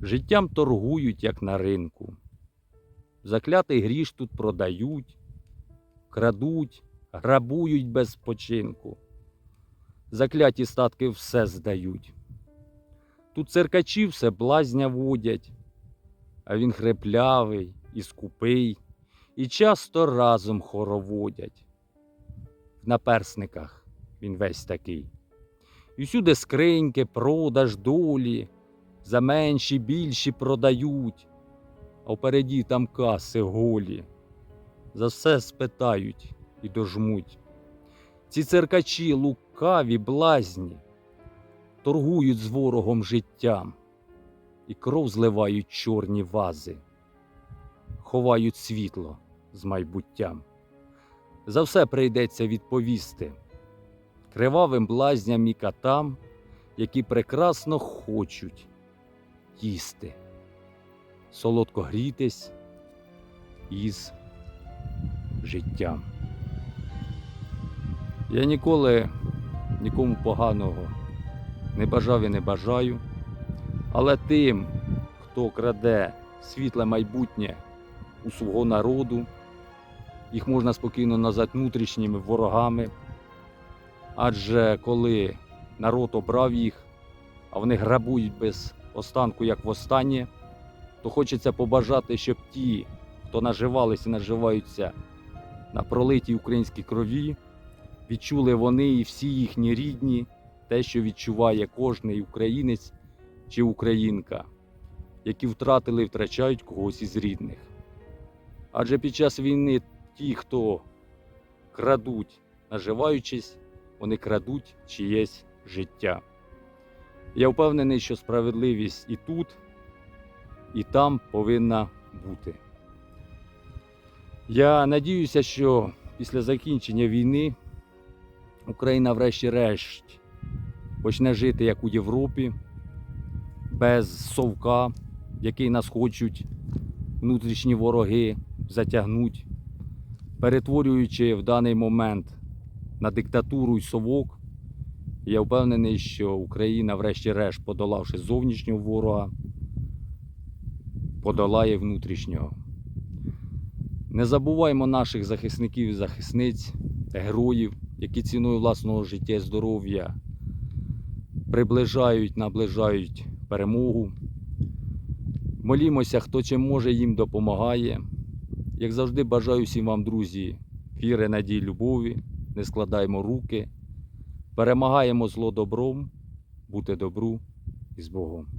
Життям торгують, як на ринку. Заклятий гріш тут продають, крадуть, грабують без спочинку. Закляті статки все здають. Тут циркачі все блазня водять, а він хреплявий і скупий, і часто разом хороводять. В наперсниках він весь такий. І всюди скриньки, продаж, долі, за менші, більші продають, а впереді там каси голі. За все спитають і дожмуть. Ці циркачі лукаві, блазні, торгують з ворогом життям і кров зливають чорні вази, ховають світло з майбуттям. За все прийдеться відповісти кривавим блазням і катам, які прекрасно хочуть їсти, солодко грітись із життям. Я ніколи нікому поганого не бажав і не бажаю, але тим, хто краде світле майбутнє у свого народу, їх можна спокійно назвати внутрішніми ворогами. Адже коли народ обрав їх, а вони грабують без останку, як востаннє, то хочеться побажати, щоб ті, хто наживалися і наживаються на пролитій українській крові, відчули вони і всі їхні рідні, те, що відчуває кожний українець чи українка, які втратили і втрачають когось із рідних. Адже під час війни ті, хто крадуть, наживаючись, вони крадуть чиєсь життя. Я впевнений, що справедливість і тут, і там повинна бути. Я надіюся, що після закінчення війни Україна, врешті-решт, почне жити як у Європі, без совка, який нас хочуть внутрішні вороги затягнуть, перетворюючи в даний момент на диктатуру й совок. Я впевнений, що Україна, врешті-решт, подолавши зовнішнього ворога, подолає внутрішнього. Не забуваймо наших захисників і захисниць, героїв, які ціною власного життя і здоров'я приближають, наближають перемогу. Молімося, хто чим може, їм допомагає. Як завжди, бажаю всім вам, друзі, віри, надії, любові. Не складаємо руки, перемагаємо зло добром, бути добру і з Богом.